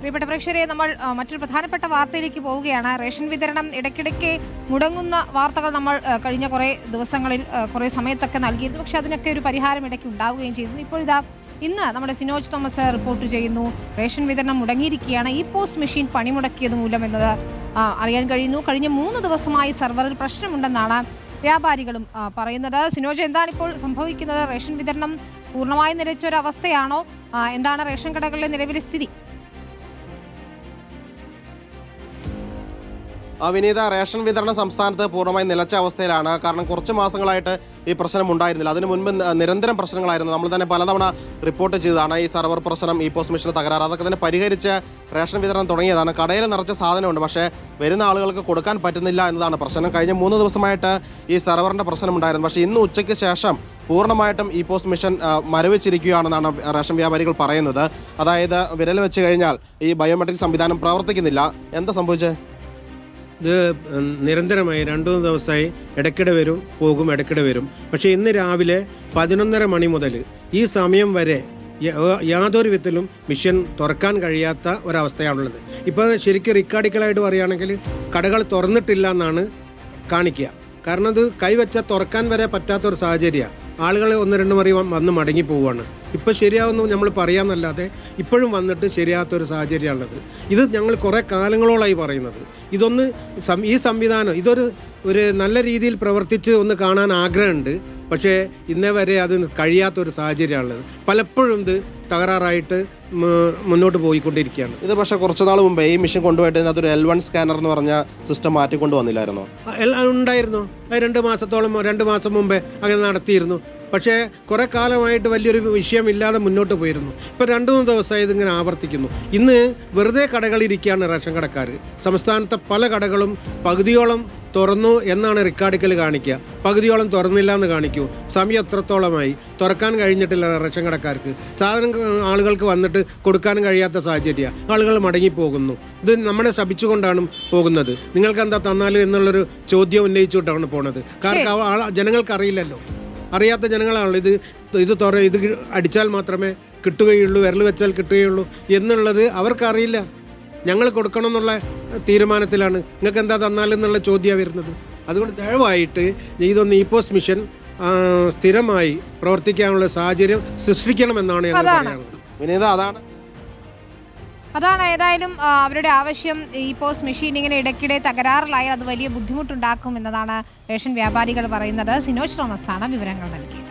പ്രിയപ്പെട്ട പ്രേക്ഷകരെ നമ്മൾ മറ്റൊരു പ്രധാനപ്പെട്ട വാർത്തയിലേക്ക് പോവുകയാണ്. റേഷൻ വിതരണം ഇടയ്ക്കിടയ്ക്ക് മുടങ്ങുന്ന വാർത്തകൾ നമ്മൾ കഴിഞ്ഞ കുറേ ദിവസങ്ങളിൽ കുറേ സമയത്തൊക്കെ നൽകിയിരുന്നു. പക്ഷേ അതിനൊക്കെ ഒരു പരിഹാരം ഇടയ്ക്ക് ഉണ്ടാവുകയും ചെയ്തു ഇപ്പോൾ ഇതാ ഇന്ന് നമ്മുടെ സിനോജ് തോമസ് റിപ്പോർട്ട് ചെയ്യുന്നു. റേഷൻ വിതരണം മുടങ്ങിയിരിക്കുകയാണ്. ഈ പോസ്റ്റ് മെഷീൻ പണിമുടക്കിയത് മൂലം എന്നത് അറിയാൻ കഴിയുന്നു. കഴിഞ്ഞ മൂന്ന് ദിവസമായി സെർവറിൽ പ്രശ്നമുണ്ടെന്നാണ് വ്യാപാരികളും പറയുന്നത്. സിനോജ് എന്താണ് ഇപ്പോൾ സംഭവിക്കുന്നത്? റേഷൻ വിതരണം പൂർണമായി നിലച്ചൊരവസ്ഥയാണോ? എന്താണ് റേഷൻ കടകളിലെ നിലവിലെ സ്ഥിതി? വിനീത റേഷൻ വിതരണം സംസ്ഥാനത്ത് പൂർണമായി നിലച്ച അവസ്ഥയിലാണ്. കാരണം കുറച്ച് മാസങ്ങളായിട്ട് ഈ പ്രശ്നം ഉണ്ടായിരുന്നില്ല. അതിന് മുൻപ് നിരന്തരം പ്രശ്നങ്ങളായിരുന്നു. നമ്മൾ തന്നെ പലതവണ റിപ്പോർട്ട് ചെയ്തതാണ് ഈ സർവർ പ്രശ്നം ഈ പോസ്റ്റ് മെഷീൻ തകരാറ്. അതൊക്കെ തന്നെ പരിഹരിച്ച് റേഷൻ വിതരണം തുടങ്ങിയതാണ്. കടയിൽ നിറച്ച സാധനമുണ്ട്. പക്ഷേ വരുന്ന ആളുകൾക്ക് കൊടുക്കാൻ പറ്റുന്നില്ല എന്നതാണ് പ്രശ്നം. കഴിഞ്ഞ മൂന്ന് ദിവസമായിട്ട് ഈ സെർവറിന്റെ പ്രശ്നം ഉണ്ടായിരുന്നു. പക്ഷേ ഇന്ന് ഉച്ചയ്ക്ക് ശേഷം പൂർണമായിട്ടും ഈ പോസ്റ്റ് മിഷൻ മരവിച്ചിരിക്കുകയാണെന്നാണ് റേഷൻ വ്യാപാരികൾ പറയുന്നത്. അതായത് വിരൽ വെച്ച് കഴിഞ്ഞാൽ ഈ ബയോമെട്രിക് സംവിധാനം പ്രവർത്തിക്കുന്നില്ല. എന്താ സംഭവിച്ചത് ഇത് നിരന്തരമായി രണ്ടു മൂന്ന് ദിവസമായി ഇടയ്ക്കിടെ വരും പോകും ഇടയ്ക്കിടെ വരും. പക്ഷേ ഇന്ന് രാവിലെ പതിനൊന്നര മണി മുതൽ ഈ സമയം വരെ യാതൊരു വിധത്തിലും മിഷൻ തുറക്കാൻ കഴിയാത്ത ഒരവസ്ഥയാണുള്ളത്. ഇപ്പോൾ ശരിക്കും റിക്കാർഡിക്കലായിട്ട് പറയുകയാണെങ്കിൽ കടകൾ തുറന്നിട്ടില്ല എന്നാണ് കാണിക്കുക. കാരണം ഇത് കൈവച്ച തുറക്കാൻ വരെ പറ്റാത്തൊരു സാഹചര്യമാണ്. ആളുകൾ ഒന്ന് രണ്ട് മറി വന്ന് മടങ്ങി പോവുകയാണ്. ഇപ്പം ശരിയാവുന്നു നമ്മൾ പറയാമെന്നല്ലാതെ ഇപ്പോഴും വന്നിട്ട് ശരിയാത്തൊരു സാഹചര്യമാണുള്ളത്. ഇത് ഞങ്ങൾ കുറേ കാലങ്ങളോളായി പറയുന്നത്. ഇതൊന്ന് ഈ സംവിധാനം ഇതൊരു ഒരു നല്ല രീതിയിൽ പ്രവർത്തിച്ച് ഒന്ന് കാണാൻ ആഗ്രഹമുണ്ട്. പക്ഷേ ഇന്നേ വരെ അത് കഴിയാത്തൊരു സാഹചര്യമാണുള്ളത്. പലപ്പോഴും ഇത് തകരാറായിട്ട് മുന്നോട്ട് പോയിക്കൊണ്ടിരിക്കുകയാണ്. ഇത് പക്ഷേ കുറച്ച് നാൾ മുമ്പേ ഈ മിഷൻ കൊണ്ടുപോയിട്ട് അതിനകത്തൊരു എൽ വൺ സ്കാനർ എന്ന് പറഞ്ഞ സിസ്റ്റം മാറ്റി വന്നില്ലായിരുന്നോ ഉണ്ടായിരുന്നു. രണ്ട് മാസത്തോളം രണ്ട് മാസം മുമ്പേ അങ്ങനെ നടത്തിയിരുന്നു. പക്ഷേ കുറെ കാലമായിട്ട് വലിയൊരു വിഷയമില്ലാതെ മുന്നോട്ട് പോയിരുന്നു. ഇപ്പൊ രണ്ടു മൂന്ന് ദിവസമായി ഇതിങ്ങനെ ആവർത്തിക്കുന്നു. ഇന്ന് വെറുതെ കടകളിരിക്കുകയാണ് റേഷൻ കടക്കാർ സംസ്ഥാനത്തെ പല കടകളും പകുതിയോളം തുറന്നു എന്നാണ് റിക്കാർഡിക്കൽ കാണിക്കുക. പകുതിയോളം തുറന്നില്ല എന്ന് കാണിക്കൂ. സമയം എത്രത്തോളമായി? തുറക്കാൻ കഴിഞ്ഞിട്ടില്ല റേഷൻ കടക്കാർക്ക് സാധനം ആളുകൾക്ക് വന്നിട്ട് കൊടുക്കാനും കഴിയാത്ത സാഹചര്യം. ആളുകൾ മടങ്ങിപ്പോകുന്നു. ഇത് നമ്മളെ ശപിച്ചുകൊണ്ടാണ് പോകുന്നത്. നിങ്ങൾക്ക് എന്താ തന്നാലും എന്നുള്ളൊരു ചോദ്യം ഉന്നയിച്ചുകൊണ്ടാണ് പോണത്. കാരണം ജനങ്ങൾക്ക് അറിയില്ലല്ലോ. അറിയാത്ത ജനങ്ങളാണല്ലോ. ഇത് ഇത് തുറ ഇത് അടിച്ചാൽ മാത്രമേ കിട്ടുകയുള്ളൂ വിരൽ വെച്ചാൽ കിട്ടുകയുള്ളൂ എന്നുള്ളത് അവർക്കറിയില്ല. ഞങ്ങൾ കൊടുക്കണം എന്നുള്ള തീരുമാനത്തിലാണ്. നിങ്ങൾക്ക് എന്താ തന്നാലെന്നുള്ള ചോദ്യമാണ് വരുന്നത്. അതുകൊണ്ട് ദയവായിട്ട് ഇതൊന്ന് ഈ പോസ്റ്റ് മിഷൻ സ്ഥിരമായി പ്രവർത്തിക്കാനുള്ള സാഹചര്യം സൃഷ്ടിക്കണമെന്നാണ് വിനീത അതാണ്? അതാണ് ഏതായാലും അവരുടെ ആവശ്യം ഈ പോസ്റ്റ് മെഷീൻ ഇങ്ങനെ ഇടയ്ക്കിടെ തകരാറിലായാൽ അത് വലിയ ബുദ്ധിമുട്ടുണ്ടാക്കും എന്നതാണ് റേഷൻ വ്യാപാരികൾ പറയുന്നത്. സിനോജ് തോമസ് ആണ് വിവരങ്ങൾ നൽകിയത്.